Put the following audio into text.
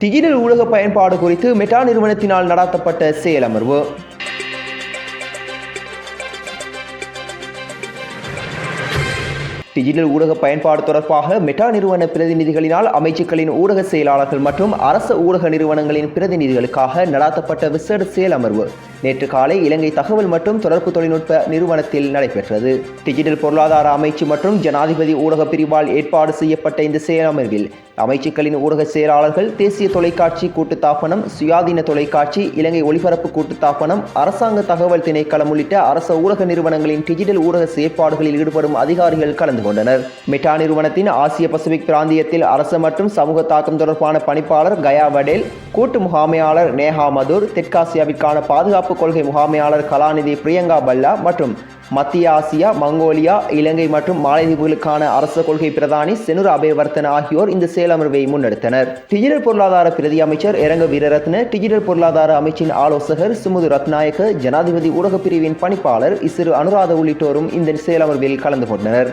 Digital ஊடக பயன்பாடு குறித்து மெட்டா நிறுவனத்தினால் நடாத்தப்பட்ட செயலமர்வு டிஜிட்டல் ஊடக பயன்பாடு தொடர்பாக மெட்டா நிறுவன பிரதிநிதிகளினால் அமைச்சுக்களின் ஊடக செயலாளர்கள் மற்றும் அரச ஊடக நிறுவனங்களின் பிரதிநிதிகளுக்காக நடாத்தப்பட்ட விசேட செயலமர்வு நேற்று காலை இலங்கை தகவல் மற்றும் தொடர்பு தொழில்நுட்ப நிறுவனத்தில் நடைபெற்றது. டிஜிட்டல் பொருளாதார அமைச்சு மற்றும் ஜனாதிபதி ஊடக பிரிவால் ஏற்பாடு செய்யப்பட்ட இந்த செயலமர்வில் அமைச்சுக்களின் ஊடக செயலாளர்கள் தேசிய தொலைக்காட்சி கூட்டுத்தாபனம் சுயாதீன தொலைக்காட்சி இலங்கை ஒளிபரப்பு கூட்டுத்தாபனம் அரசாங்க தகவல் திணைக்களம் உள்ளிட்ட அரச ஊடக நிறுவனங்களின் டிஜிட்டல் ஊடக செயற்பாடுகளில் ஈடுபடும் அதிகாரிகள் கலந்து கொண்டனர். மெட்டா நிறுவனத்தின் ஆசிய பசிபிக் பிராந்தியத்தில் அரசு மற்றும் சமூக தாக்கம் தொடர்பான பணிப்பாளர் கயா வடேல் கூட்டு முகாமையாளர் நேஹா மதுர் தெற்காசியாவிற்கான பாதுகாப்பு கொள்கை முகாமையாளர் கலாநிதி பிரியங்கா பல்லா மற்றும் மத்திய ஆசியா மங்கோலியா இலங்கை மற்றும் மாலைதீவுகளுக்கான அரச கொள்கை பிரதானி செனுர அபயவர்த்தன் ஆகியோர் இந்த செயலமர்வை முன்னெடுத்தனர். டிஜிட்டல் பொருளாதார பிரதி அமைச்சர் இரங்க வீரரத்ன டிஜிட்டல் பொருளாதார அமைச்சின் ஆலோசகர் சுமுது ரத்நாயக்க ஜனாதிபதி ஊடகப் பிரிவின் பணிப்பாளர் இசிறு அனுராத உள்ளிட்டோரும் இந்த செயலமர்வில் கலந்து கொண்டனர்.